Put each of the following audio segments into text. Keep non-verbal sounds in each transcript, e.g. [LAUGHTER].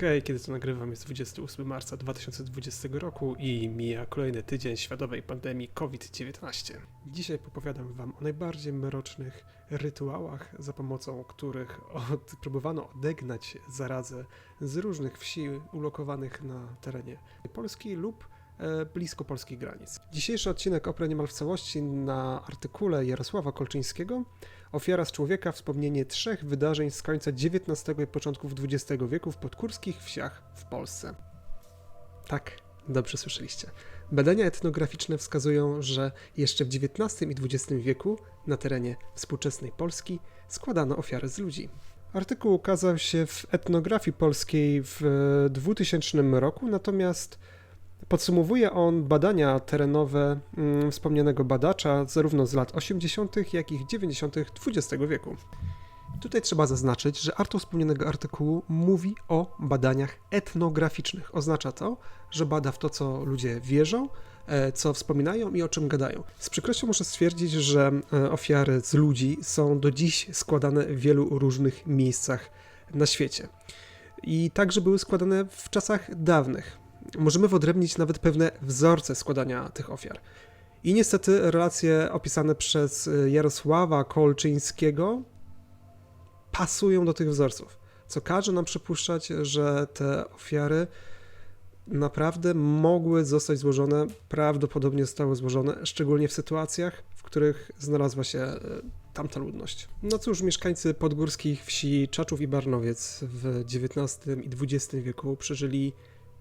Hej, kiedy to nagrywam jest 28 marca 2020 roku i mija kolejny tydzień światowej pandemii COVID-19. Dzisiaj opowiadam wam o najbardziej mrocznych rytuałach, za pomocą których od, próbowano odegnać zarazę z różnych wsi ulokowanych na terenie Polski lub blisko polskich granic. Dzisiejszy odcinek oprę niemal w całości na artykule Jarosława Kolczyńskiego Ofiara z człowieka wspomnienie trzech wydarzeń z końca XIX i początków XX wieku w podgórskich wsiach w Polsce. Tak, dobrze słyszeliście. Badania etnograficzne wskazują, że jeszcze w XIX i XX wieku na terenie współczesnej Polski składano ofiary z ludzi. Artykuł ukazał się w etnografii polskiej w 2000 roku, natomiast Podsumowuje on badania terenowe mm, wspomnianego badacza zarówno z lat 80., jak i 90. XX wieku. Tutaj trzeba zaznaczyć, że autor wspomnianego artykułu mówi o badaniach etnograficznych. Oznacza to, że bada w to, co ludzie wierzą, e, co wspominają i o czym gadają. Z przykrością muszę stwierdzić, że e, ofiary z ludzi są do dziś składane w wielu różnych miejscach na świecie. I także były składane w czasach dawnych możemy wyodrębnić nawet pewne wzorce składania tych ofiar. I niestety relacje opisane przez y, Jarosława Kolczyńskiego pasują do tych wzorców, co każe nam przypuszczać, że te ofiary naprawdę mogły zostać złożone, prawdopodobnie zostały złożone, szczególnie w sytuacjach, w których znalazła się y, tamta ludność. No cóż, mieszkańcy podgórskich wsi Czaczów i Barnowiec w XIX i XX wieku przeżyli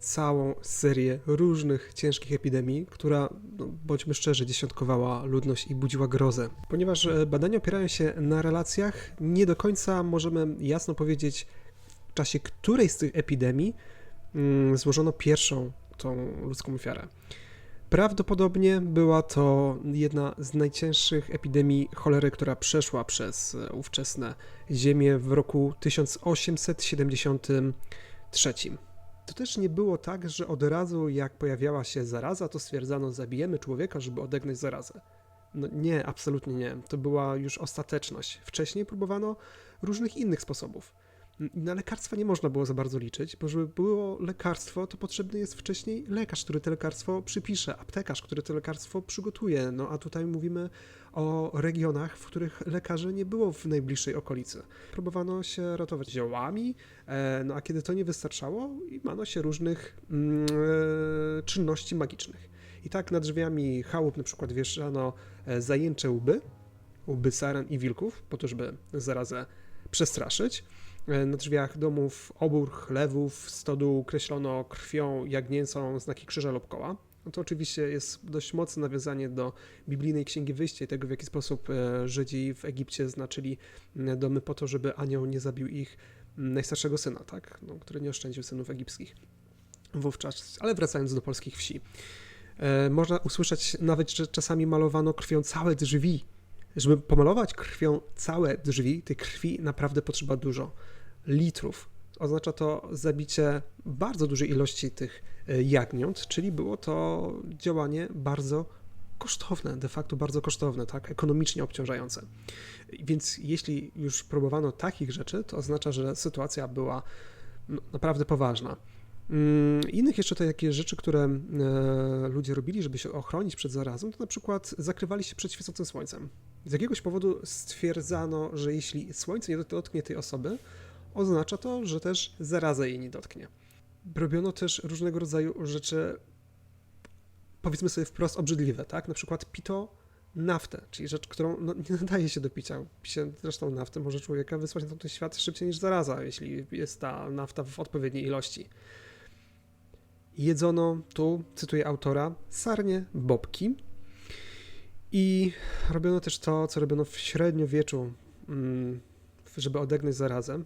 całą serię różnych ciężkich epidemii, która, no, bądźmy szczerzy, dziesiątkowała ludność i budziła grozę. Ponieważ e, badania opierają się na relacjach, nie do końca możemy jasno powiedzieć, w czasie której z tych epidemii mm, złożono pierwszą tą ludzką ofiarę. Prawdopodobnie była to jedna z najcięższych epidemii cholery, która przeszła przez e, ówczesne ziemię w roku 1873. To też nie było tak, że od razu jak pojawiała się zaraza, to stwierdzano, zabijemy człowieka, żeby odegnać zarazę. No nie, absolutnie nie. To była już ostateczność. Wcześniej próbowano różnych innych sposobów. Na lekarstwa nie można było za bardzo liczyć, bo żeby było lekarstwo, to potrzebny jest wcześniej lekarz, który to lekarstwo przypisze, aptekarz, który to lekarstwo przygotuje. No a tutaj mówimy o regionach, w których lekarzy nie było w najbliższej okolicy. Próbowano się ratować ziołami, e, no a kiedy to nie wystarczało, mano się różnych mm, e, czynności magicznych. I tak na drzwiami chałup na przykład wieszano e, zajęcze łby, łby saren i wilków, po to, żeby zarazę przestraszyć. Na drzwiach domów obór, chlewów, stodół kreślono krwią jagnięcą znaki krzyża lub koła. No to oczywiście jest dość mocne nawiązanie do biblijnej Księgi Wyjścia i tego, w jaki sposób e, Żydzi w Egipcie znaczyli domy po to, żeby anioł nie zabił ich najstarszego syna, tak? No, który nie oszczędził synów egipskich wówczas. Ale wracając do polskich wsi. E, można usłyszeć nawet, że czasami malowano krwią całe drzwi. Żeby pomalować krwią całe drzwi, tej krwi naprawdę potrzeba dużo litrów oznacza to zabicie bardzo dużej ilości tych e, jagniąt, czyli było to działanie bardzo kosztowne, de facto bardzo kosztowne, tak, ekonomicznie obciążające. Więc jeśli już próbowano takich rzeczy, to oznacza, że sytuacja była no, naprawdę poważna. Mm, innych jeszcze takie rzeczy, które e, ludzie robili, żeby się ochronić przed zarazą, to na przykład zakrywali się przed świecącym słońcem. Z jakiegoś powodu stwierdzano, że jeśli słońce nie dotknie tej osoby, oznacza to, że też zaraza jej nie dotknie. Robiono też różnego rodzaju rzeczy, powiedzmy sobie wprost, obrzydliwe, tak? Na przykład pito naftę, czyli rzecz, którą no, nie nadaje się do picia. Picie zresztą naftę może człowieka wysłać na ten świat szybciej niż zaraza, jeśli jest ta nafta w odpowiedniej ilości. Jedzono, tu cytuję autora, sarnie, bobki i robiono też to, co robiono w średniowieczu, mm, żeby odegnać zarazę,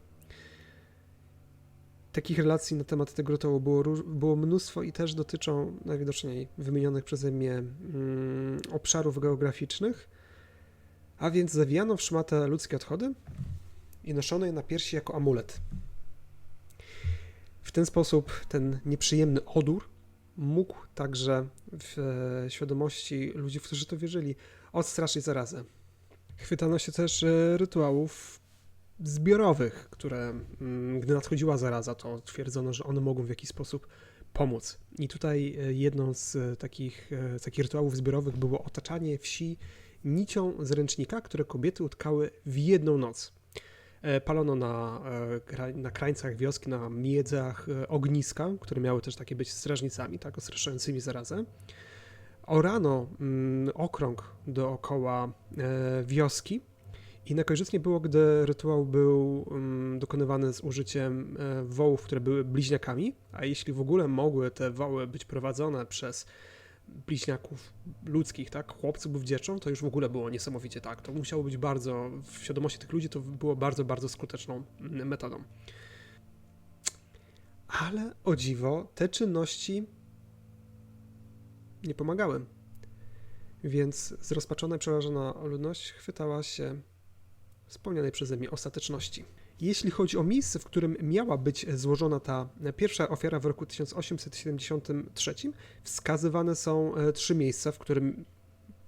takich relacji na temat tego rytuału było, było mnóstwo i też dotyczą najwidoczniej wymienionych przeze mnie mm, obszarów geograficznych, a więc zawijano w szmatę ludzkie odchody i noszono je na piersi jako amulet. W ten sposób ten nieprzyjemny odór mógł także w e, świadomości ludzi, którzy to wierzyli, odstraszyć zarazę. Chwytano się też e, rytuałów zbiorowych, które, mm, gdy nadchodziła zaraza, to twierdzono, że one mogą w jakiś sposób pomóc. I tutaj e, jedną z e, takich, e, z takich rytuałów zbiorowych było otaczanie wsi nicią z ręcznika, które kobiety utkały w jedną noc. Palono na, na krańcach wioski, na miedzach ogniska, które miały też takie być strażnicami, tak, ostraszającymi zarazę. Orano mm, okrąg dookoła wioski i najkorzystniej było, gdy rytuał był mm, dokonywany z użyciem e, wołów, które były bliźniakami, a jeśli w ogóle mogły te woły być prowadzone przez bliźniaków ludzkich, tak, chłopców dziewczą, to już w ogóle było niesamowicie tak. To musiało być bardzo, w świadomości tych ludzi to było bardzo, bardzo skuteczną mm, metodą. Ale o dziwo, te czynności nie pomagały. Więc zrozpaczona i przerażona ludność chwytała się wspomnianej przeze mnie ostateczności. Jeśli chodzi o miejsce, w którym miała być złożona ta pierwsza ofiara w roku 1873, wskazywane są e, trzy miejsca, w którym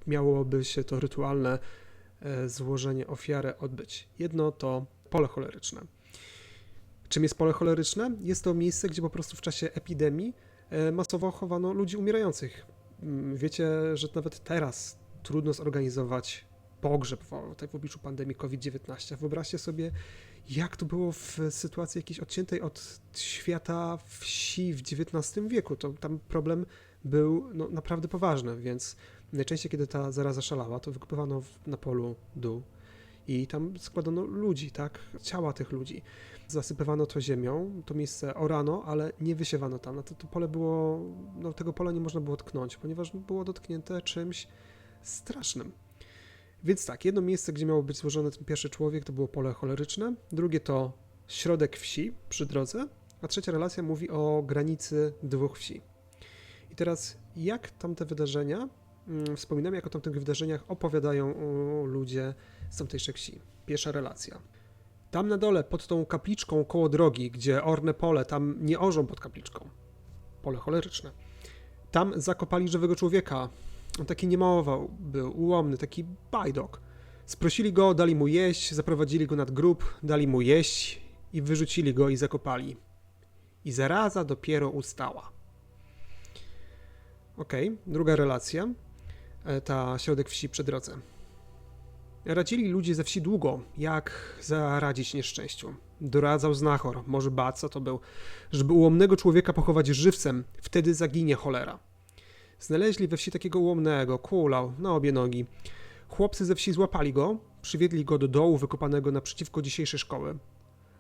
miałoby się to rytualne e, złożenie ofiary odbyć. Jedno to pole choleryczne. Czym jest pole choleryczne? Jest to miejsce, gdzie po prostu w czasie epidemii e, masowo chowano ludzi umierających. Mm, Wiecie, że nawet teraz trudno zorganizować pogrzeb tak w obliczu pandemii COVID-19. Wyobraźcie sobie, jak to było w sytuacji jakiejś odciętej od świata wsi w XIX wieku. To tam problem był no, naprawdę poważny, więc najczęściej, kiedy ta zaraza szalała, to wykopywano w- na polu dół i tam składano ludzi, tak, ciała tych ludzi. Zasypywano to ziemią, to miejsce orano, ale nie wysiewano tam. To, to pole było, no tego pola nie można było tknąć, ponieważ było dotknięte czymś strasznym. Więc tak, jedno miejsce, gdzie miał być złożony ten pierwszy człowiek, to było pole choleryczne, drugie to środek wsi przy drodze, a trzecia relacja mówi o granicy dwóch wsi. I teraz, jak tamte wydarzenia, mm, wspominamy, jak o tamtych wydarzeniach opowiadają ludzie z tamtejszej wsi. Pierwsza relacja. Tam na dole, pod tą kapliczką koło drogi, gdzie orne pole, tam nie orzą pod kapliczką. Pole choleryczne. Tam zakopali żywego człowieka, on taki niemował był, ułomny, taki bajdok. Sprosili go, dali mu jeść, zaprowadzili go nad grób, dali mu jeść i wyrzucili go i zakopali. I zaraza dopiero ustała. Okej, druga relacja. E, Ta środek wsi przy drodze. Radzili ludzie ze wsi długo, jak zaradzić nieszczęściu. Doradzał znachor, może bat, co to był, żeby ułomnego człowieka pochować żywcem, wtedy zaginie cholera. Znaleźli we wsi takiego ułomnego, kulał, na obie nogi. Chłopcy ze wsi złapali go, przywiedli go do dołu wykopanego naprzeciwko dzisiejszej szkoły.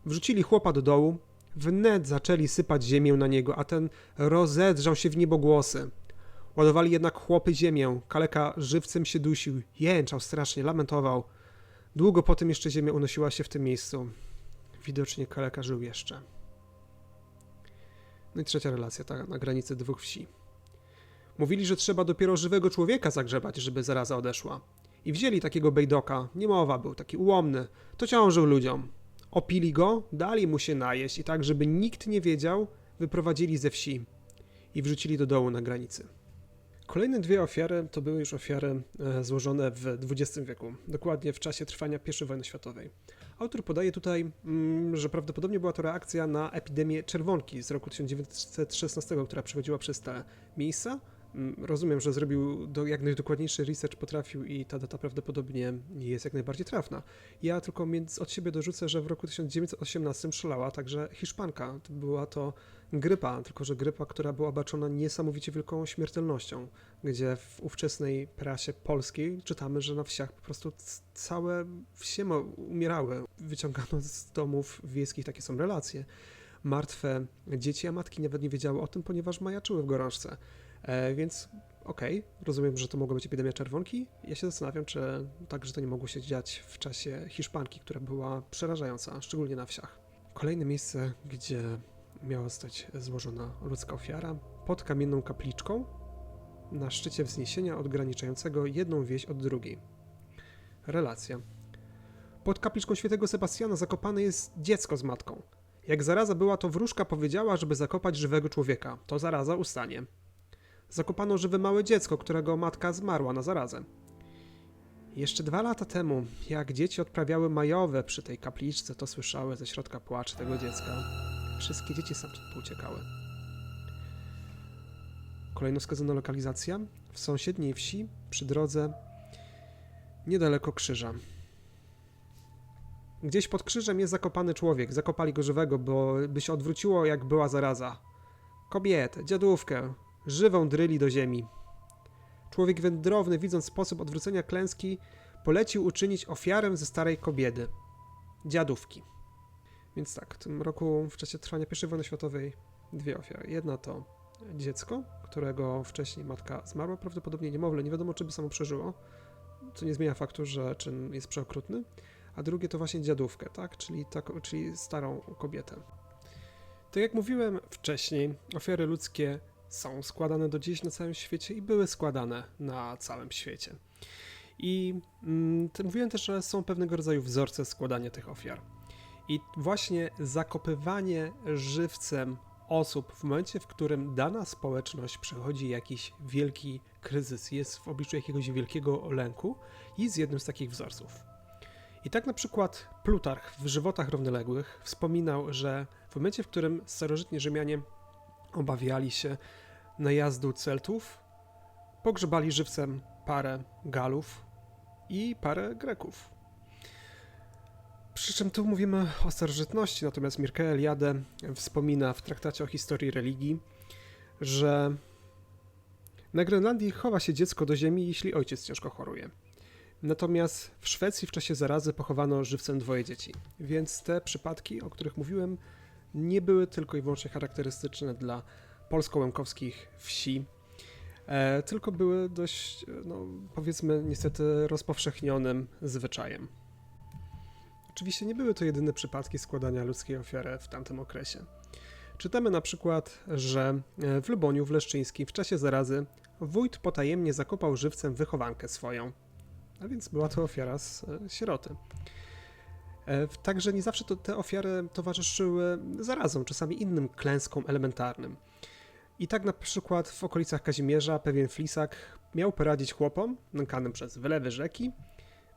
Wrzucili chłopa do dołu, wnet zaczęli sypać ziemię na niego, a ten rozedrzał się w niebogłosy. Ładowali jednak chłopy ziemię, kaleka żywcem się dusił, jęczał strasznie, lamentował. Długo potem jeszcze ziemia unosiła się w tym miejscu. Widocznie kaleka żył jeszcze. No i trzecia relacja, ta na granicy dwóch wsi. Mówili, że trzeba dopiero żywego człowieka zagrzebać, żeby zaraza odeszła. I wzięli takiego bejdoka, niemowa był, taki ułomny, to ciążył ludziom. Opili go, dali mu się najeść i tak, żeby nikt nie wiedział, wyprowadzili ze wsi i wrzucili do dołu na granicy. Kolejne dwie ofiary to były już ofiary e, złożone w XX wieku, dokładnie w czasie trwania I wojny światowej. Autor podaje tutaj, mm, że prawdopodobnie była to reakcja na epidemię czerwonki z roku 1916, która przechodziła przez te miejsca. Mm, Rozumiem, że zrobił do, jak najdokładniejszy research potrafił i ta data prawdopodobnie jest jak najbardziej trafna. Ja tylko między, od siebie dorzucę, że w roku 1918 szalała także Hiszpanka. Była to grypa, tylko że grypa, która była obarczona niesamowicie wielką śmiertelnością, gdzie w ówczesnej prasie polskiej czytamy, że na wsiach po prostu całe wsie umierały. Wyciągano z domów wiejskich, takie są relacje. Martwe dzieci, a matki nawet nie wiedziały o tym, ponieważ majaczyły w gorączce. E, więc okej, rozumiem, że to mogła być epidemia czerwonki. Ja się zastanawiam, czy także to nie mogło się dziać w czasie Hiszpanki, która była przerażająca, szczególnie na wsiach. Kolejne miejsce, gdzie miała zostać złożona ludzka ofiara, pod kamienną kapliczką na szczycie wzniesienia odgraniczającego jedną wieś od drugiej. Relacja. Pod kapliczką świętego Sebastiana zakopane jest dziecko z matką. Jak zaraza była, to wróżka powiedziała, żeby zakopać żywego człowieka. To zaraza ustanie zakopano żywe małe dziecko, którego matka zmarła na zarazę. Jeszcze dwa lata temu, jak dzieci odprawiały majowe przy tej kapliczce, to słyszały ze środka płacz tego dziecka. Wszystkie dzieci stamtąd pouciekały. Kolejno wskazana lokalizacja w sąsiedniej wsi przy drodze niedaleko krzyża. Gdzieś pod krzyżem jest zakopany człowiek. Zakopali go żywego, bo by się odwróciło, jak była zaraza. Kobietę, dziadówkę, żywą dryli do ziemi. Człowiek wędrowny, widząc sposób odwrócenia klęski, polecił uczynić ofiarę ze starej kobiety. Dziadówki. Więc tak, w tym roku, w czasie trwania I wojny światowej, dwie ofiary. Jedna to dziecko, którego wcześniej matka zmarła, prawdopodobnie niemowlę, nie wiadomo czy by samo przeżyło, co nie zmienia faktu, że czyn jest przeokrutny, a drugie to właśnie dziadówkę, tak, czyli, tak, czyli starą kobietę. Tak jak mówiłem wcześniej, ofiary ludzkie są składane do dziś na całym świecie i były składane na całym świecie. I mm, mówiłem też, że są pewnego rodzaju wzorce składania tych ofiar. I właśnie zakopywanie żywcem osób w momencie, w którym dana społeczność przechodzi jakiś wielki kryzys, jest w obliczu jakiegoś wielkiego lęku, jest jednym z takich wzorców. I tak na przykład Plutarch w Żywotach Równoległych wspominał, że w momencie, w którym starożytni Rzymianie obawiali się najazdu Celtów, pogrzebali żywcem parę Galów i parę Greków. Przy czym tu mówimy o starożytności, natomiast Mircea Eliade wspomina w traktacie o historii religii, że na Grenlandii chowa się dziecko do ziemi, jeśli ojciec ciężko choruje. Natomiast w Szwecji w czasie zarazy pochowano żywcem dwoje dzieci, więc te przypadki, o których mówiłem, nie były tylko i wyłącznie charakterystyczne dla polsko-łemkowskich wsi, e, tylko były dość, no, powiedzmy, niestety rozpowszechnionym zwyczajem. Oczywiście nie były to jedyne przypadki składania ludzkiej ofiary w tamtym okresie. Czytamy na przykład, że e, w Luboniu w Leszczyńskim w czasie zarazy wójt potajemnie zakopał żywcem wychowankę swoją, a więc była to ofiara z e, sieroty. E, Także nie zawsze to, te ofiary towarzyszyły zarazom, czasami innym klęskom elementarnym. I tak na przykład w okolicach Kazimierza pewien flisak miał poradzić chłopom, nękanym przez wylewy rzeki,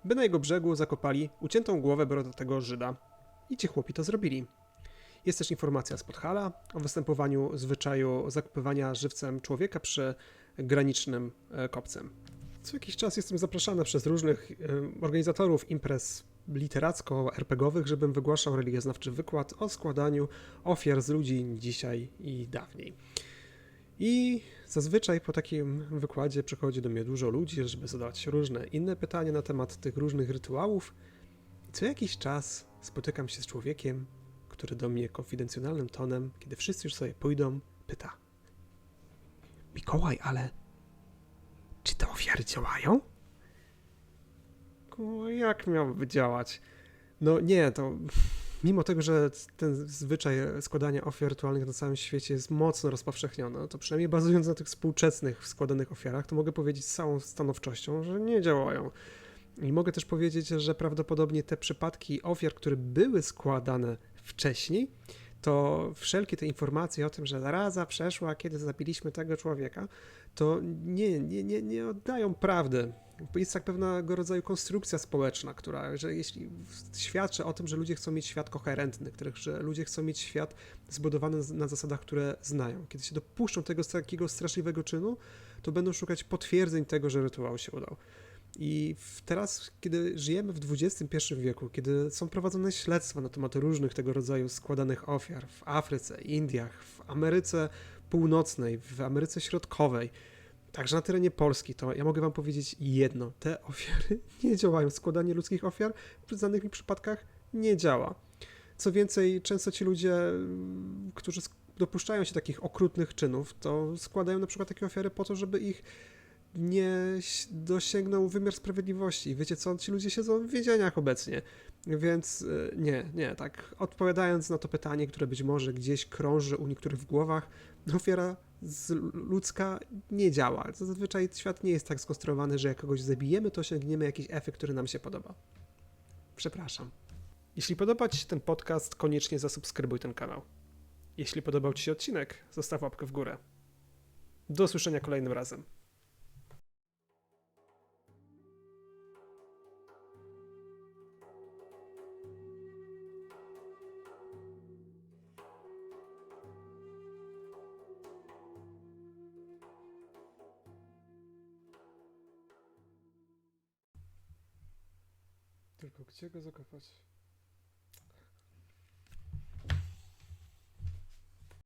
by na jego brzegu zakopali uciętą głowę brodatego Żyda. I ci chłopi to zrobili. Jest też informacja z Podhala o występowaniu zwyczaju zakopywania żywcem człowieka przy granicznym e, kopcem. Co jakiś czas jestem zapraszany przez różnych e, organizatorów imprez literacko-RPGowych, żebym wygłaszał religioznawczy wykład o składaniu ofiar z ludzi dzisiaj i dawniej. I zazwyczaj po takim wykładzie przychodzi do mnie dużo ludzi, żeby zadać różne inne pytania na temat tych różnych rytuałów. Co jakiś czas spotykam się z człowiekiem, który do mnie konfidencjonalnym tonem, kiedy wszyscy już sobie pójdą, pyta: Mikołaj, ale czy te ofiary działają? Jak miałyby działać? No nie, to mimo tego, że ten zwyczaj składania ofiar rytualnych na całym świecie jest mocno rozpowszechniony, to przynajmniej bazując na tych współczesnych składanych ofiarach, to mogę powiedzieć z całą stanowczością, że nie działają. I mogę też powiedzieć, że prawdopodobnie te przypadki ofiar, które były składane wcześniej, to wszelkie te informacje o tym, że zaraza przeszła, kiedy zabiliśmy tego człowieka, to nie, nie, nie, nie oddają prawdy. Jest tak pewnego rodzaju konstrukcja społeczna, która, że jeśli świadczy o tym, że ludzie chcą mieć świat koherentny, których, że ludzie chcą mieć świat zbudowany na zasadach, które znają. Kiedy się dopuszczą tego takiego straszliwego czynu, to będą szukać potwierdzeń tego, że rytuał się udał. I teraz, kiedy żyjemy w XXI wieku, kiedy są prowadzone śledztwa na temat różnych tego rodzaju składanych ofiar w Afryce, Indiach, w Ameryce Północnej, w Ameryce Środkowej, także na terenie Polski, to ja mogę Wam powiedzieć jedno: te [LAUGHS] ofiary nie działają. Składanie ludzkich ofiar w danych mi przypadkach nie działa. Co więcej, często ci ludzie, mm, którzy dopuszczają się takich okrutnych czynów, to składają na przykład takie ofiary po to, żeby ich nie dosięgnął wymiar sprawiedliwości. Wiecie co, ci ludzie siedzą w więzieniach obecnie. Więc y, nie, nie, tak odpowiadając na to pytanie, które być może gdzieś krąży u niektórych w głowach, ofiara z ludzka nie działa. Zazwyczaj świat nie jest tak skonstruowany, że jak kogoś zabijemy, to osiągniemy jakiś efekt, który nam się podoba. Przepraszam. Jeśli podoba Ci się ten podcast, koniecznie zasubskrybuj ten kanał. Jeśli podobał Ci się odcinek, zostaw łapkę w górę. Do usłyszenia kolejnym razem. Tylko gdzie go zakopać?